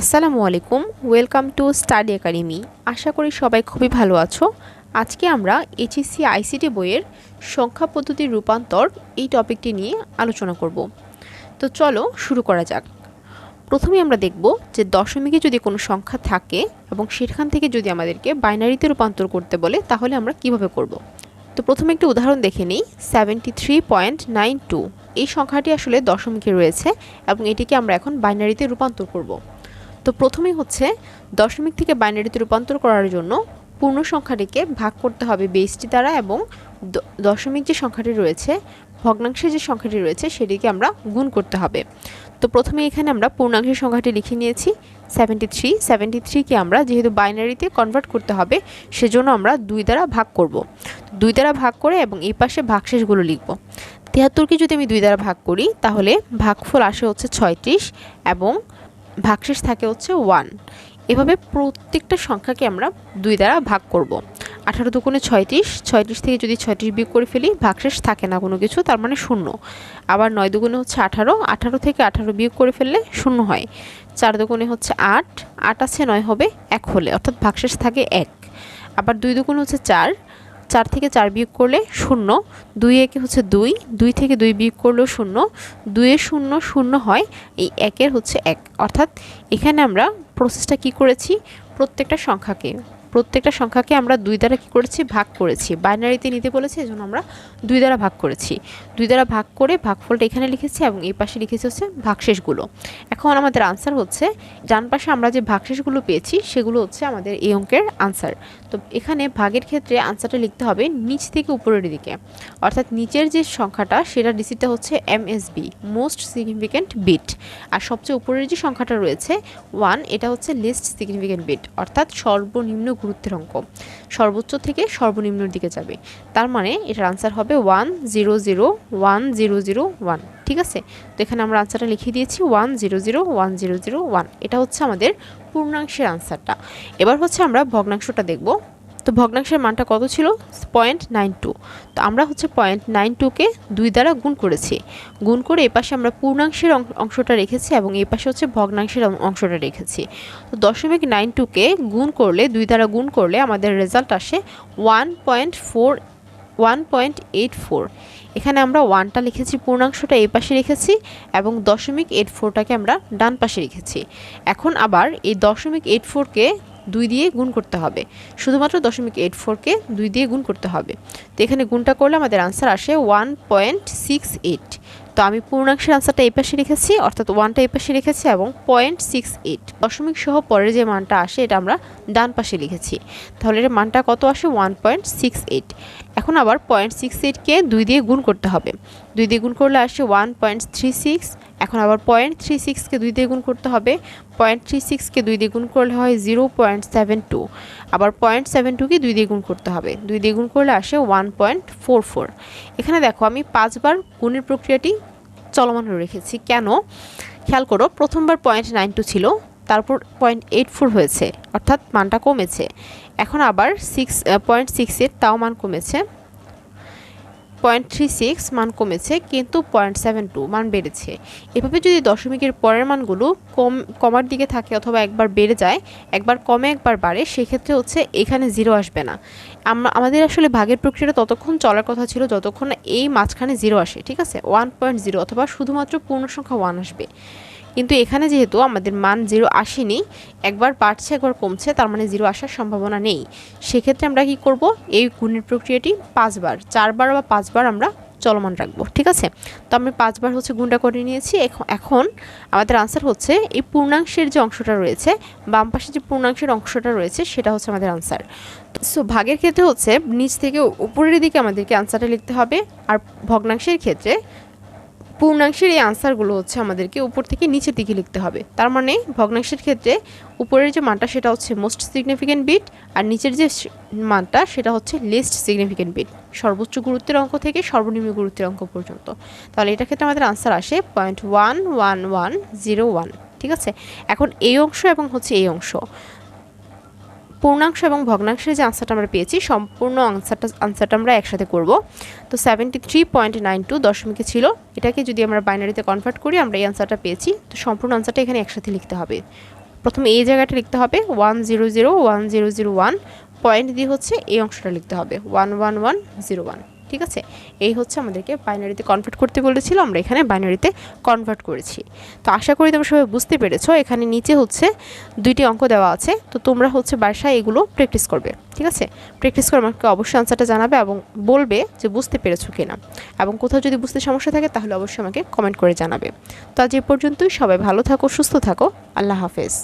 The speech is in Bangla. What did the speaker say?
আসসালামু আলাইকুম, ওয়েলকাম টু স্টাডি একাডেমি। আশা করি সবাই খুবই ভালো আছো। আজকে আমরা এইচএসসি আইসিটি বইয়ের সংখ্যা পদ্ধতির রূপান্তর এই টপিকটি নিয়ে আলোচনা করব। তো চলো শুরু করা যাক। প্রথমে আমরা দেখব যে দশমিকে যদি কোনো সংখ্যা থাকে এবং সেখান থেকে যদি আমাদেরকে বাইনারিতে রূপান্তর করতে বলে, তাহলে আমরা কীভাবে করব? তো প্রথমে একটি উদাহরণ দেখে নিই seventy three point nine two এই সংখ্যাটি আসলে দশমিকে রয়েছে এবং এটিকে আমরা এখন বাইনারিতে রূপান্তর করব। তো প্রথমেই হচ্ছে দশমিক থেকে বাইনারিতে রূপান্তর করার জন্য পূর্ণ সংখ্যাটিকে ভাগ করতে হবে বেসটি দ্বারা এবং দশমিক যে সংখ্যাটি রয়েছে, ভগ্নাংশের যে সংখ্যাটি রয়েছে সেটিকে আমরা গুণ করতে হবে। তো প্রথমে এখানে আমরা পূর্ণাংশের সংখ্যাটি লিখে নিয়েছি সেভেন্টি থ্রি সেভেন্টি থ্রিকে আমরা যেহেতু বাইনারিতে কনভার্ট করতে হবে, সেজন্য আমরা দুই দ্বারা ভাগ করব। দুই দ্বারা ভাগ করে এবং এই পাশে ভাগশেষগুলো লিখব। তিয়াত্তরকে যদি আমি দুই দ্বারা ভাগ করি, তাহলে ভাগফল আসে হচ্ছে ছয়ত্রিশ এবং ভাগশেষ থাকে হচ্ছে ওয়ান এভাবে প্রত্যেকটা সংখ্যাকে আমরা দুই দ্বারা ভাগ করব। আঠারো দুগুণে ছয়ত্রিশ ছয়ত্রিশ থেকে যদি ছয়ত্রিশ বিয়োগ করে ফেলি, ভাগশেষ থাকে না কোনো কিছু, তার মানে শূন্য। আবার নয় দুগুণে হচ্ছে আঠারো আঠারো থেকে আঠারো বিয়োগ করে ফেললে শূন্য হয়। চার দুগুণে হচ্ছে আট আট আছে নয় হবে এক হলে, অর্থাৎ ভাগশেষ থাকে এক। আবার দুই দুগুণে হচ্ছে চার চার থেকে চার বিয়োগ করলে শূন্য, দুই একে হচ্ছে দুই দুই থেকে দুই বিয়োগ করলেও শূন্য, দুয়ে শূন্য শূন্য হয়, এই একের হচ্ছে এক। অর্থাৎ এখানে আমরা প্রসেসটা কি করেছি? প্রত্যেকটা সংখ্যাকে প্রত্যেকটা সংখ্যাকে আমরা দুই দ্বারা কি করেছি? ভাগ করেছি। বাইনারিতে নিতে বলেছে, এজন্য আমরা দুই দ্বারা ভাগ করেছি। দুই দ্বারা ভাগ করে ভাগফলটা এখানে লিখেছি এবং এই পাশে লিখেছি হচ্ছে ভাগশেষগুলো। এখন আমাদের আনসার হচ্ছে, ডান পাশে আমরা যে ভাগশেষগুলো পেয়েছি, সেগুলো হচ্ছে আমাদের এই অঙ্কের আনসার তো এখানে ভাগের ক্ষেত্রে আনসারটা লিখতে হবে নিচ থেকে উপরের দিকে। অর্থাৎ নিচের যে সংখ্যাটা সেটা ডিসিটা হচ্ছে এমএসবি মোস্ট সিগনিফিক্যান্ট বিট আর সবচেয়ে উপরের যে সংখ্যাটা রয়েছে ওয়ান এটা হচ্ছে লিস্ট সিগনিফিক্যান্ট বিট অর্থাৎ সর্বনিম্ন গুরুত্বের অঙ্ক। সর্বোচ্চ থেকে সর্বনিম্নের দিকে যাবে। তার মানে এটার আনসার হবে one zero zero one zero zero one ঠিক আছে? তো এখানে আমরা আনসারটা লিখে দিয়েছি one zero zero one zero zero one এটা হচ্ছে আমাদের পূর্ণাংশের আনসারটা এবার হচ্ছে আমরা ভগ্নাংশটা দেখব। তো ভগ্নাংশের মানটা কত ছিল? পয়েন্ট নাইন টু তো আমরা হচ্ছে পয়েন্ট নাইন টুকে দুই দ্বারা গুণ করেছি। গুণ করে এপাশে আমরা পূর্ণাংশের অংশটা রেখেছি এবং এই পাশে হচ্ছে ভগ্নাংশের অংশটা রেখেছি। তো দশমিক নাইন টুকে গুণ করলে, দুই দ্বারা গুণ করলে আমাদের রেজাল্ট আসে one point four one point eight four এখানে আমরা ওয়ানটা লিখেছি, পূর্ণাংশটা এই পাশে রেখেছি এবং দশমিক এইট ফোরটাকে আমরা ডান পাশে রেখেছি। এখন আবার এই দশমিক এইট ফোরকে দুই দিয়ে গুণ করতে হবে। শুধুমাত্র দশমিক এইট ফোরকে দুই দিয়ে গুণ করতে হবে। তো এখানে গুণটা করলে আমাদের আনসার আসে ওয়ান পয়েন্ট সিক্স এইট তো আমি পূর্ণাংশের আনসারটা এই পাশে রেখেছি, অর্থাৎ ওয়ানটা এই পাশে রেখেছি এবং পয়েন্ট সিক্স এইট দশমিক সহ পরের যে মানটা আসে, এটা আমরা ডান পাশে লিখেছি। তাহলে এর মানটা কত আসে? ওয়ান পয়েন্ট সিক্স এইট এখন আবার পয়েন্ট সিক্স এইটকে দুই দিয়ে গুণ করতে হবে। দুই দিয়ে গুণ করলে আসে ওয়ান পয়েন্ট থ্রি সিক্স এখন আবার পয়েন্ট থ্রি সিক্সকে দুই দিয়ে গুণ করতে হবে। পয়েন্ট থ্রি সিক্সকে দুই দিয়ে গুণ করলে হয় জিরো পয়েন্ট সেভেন টু আবার পয়েন্ট সেভেন টুকে দুই দিয়ে গুণ করতে হবে। দুই দিয়ে গুণ করলে আসে ওয়ান পয়েন্ট ফোর ফোর এখানে দেখো আমি পাঁচবার গুণের প্রক্রিয়াটি চলমান রেখেছি। কেন? খেয়াল করো, প্রথমবার পয়েন্ট নাইন টু ছিল, তারপর পয়েন্ট এইট ফোর হয়েছে, অর্থাৎ মানটা কমেছে। এখন আবার সিক্স পয়েন্ট সিক্স তাও মান কমেছে। পয়েন্ট থ্রি সিক্স মান কমেছে, কিন্তু পয়েন্ট সেভেন টু মান বেড়েছে। এভাবে যদি দশমিকের পরের মানগুলো কম, কমার দিকে থাকে অথবা একবার বেড়ে যায়, একবার কমে, একবার বাড়ে, সেক্ষেত্রে হচ্ছে এখানে জিরো আসবে না। আমরা আমাদের আসলে ভাগের প্রক্রিয়াটা ততক্ষণ চলার কথা ছিল যতক্ষণ এই মাঝখানে জিরো আসে, ঠিক আছে? ওয়ান পয়েন্ট জিরো অথবা শুধুমাত্র পূর্ণ সংখ্যা ওয়ান আসবে। কিন্তু এখানে যেহেতু আমাদের মান জিরো আসেনি, একবার বাড়ছে একবার কমছে, তার মানে জিরো আসার সম্ভাবনা নেই। সেক্ষেত্রে আমরা কি করব? এই গুণের প্রক্রিয়াটি পাঁচবার, চারবার বা পাঁচবার আমরা চলমান রাখব, ঠিক আছে? তো আমি পাঁচবার হচ্ছে গুণটা করে নিয়েছি এখন আমাদের আনসার হচ্ছে এই পূর্ণাংশের যে অংশটা রয়েছে, বাম পাশে যে পূর্ণাংশের অংশটা রয়েছে, সেটা হচ্ছে আমাদের আনসার সো ভাগের ক্ষেত্রে হচ্ছে নিচ থেকে উপরের দিকে আমাদেরকে আনসারটা লিখতে হবে, আর ভগ্নাংশের ক্ষেত্রে পূর্ণাংশের এই আনসারগুলো হচ্ছে আমাদেরকে উপর থেকে নিচের দিকে লিখতে হবে। তার মানে ভগ্নাংশের ক্ষেত্রে উপরের যে মানটা সেটা হচ্ছে মোস্ট সিগনিফিক্যান্ট বিট আর নিচের যে মানটা সেটা হচ্ছে লিস্ট সিগনিফিক্যান্ট বিট সর্বোচ্চ গুরুত্বের অঙ্ক থেকে সর্বনিম্ন গুরুত্বের অঙ্ক পর্যন্ত। তাহলে এটা ক্ষেত্রে আমাদের আনসার আসে point one one one zero one ঠিক আছে? এখন এই অংশ এবং হচ্ছে এই অংশ। পূর্ণাংশ এবং ভগ্নাংশের যে আনসারটা আমরা পেয়েছি, সম্পূর্ণ আনসারটা আনসারটা আমরা একসাথে করব। তো seventy three point nine two দশমিকে ছিল। এটাকে যদি আমরা বাইনারিতে কনভার্ট করি, আমরা এই আনসারটা পেয়েছি। তো সম্পূর্ণ আনসারটা এখানে একসাথে লিখতে হবে। প্রথমে এই জায়গাটা লিখতে হবে one zero zero one zero zero one point দিয়ে হচ্ছে এই অংশটা লিখতে হবে one one one zero one ঠিক আছে? এই হচ্ছে আমাদেরকে বাইনারিতে কনভার্ট করতে বলেছিল, আমরা এখানে বাইনারিতে কনভার্ট করেছি। তো আশা করি তোমরা সবাই বুঝতে পেরেছ, এখানে নিচে হচ্ছে দুইটি অঙ্ক দেওয়া আছে। তো তোমরা হচ্ছে বাসায় এগুলো প্র্যাকটিস করবে, ঠিক আছে? প্র্যাকটিস করে আমাকে অবশ্যই আনসারটা জানাবে এবং বলবে যে বুঝতে পেরেছ কিনা। এবং কোথাও যদি বুঝতে সমস্যা থাকে, তাহলে অবশ্যই আমাকে কমেন্ট করে জানাবে। তো আজ এ পর্যন্তই, সবাই ভালো থাকো, সুস্থ থাকো, আল্লাহ হাফেজ।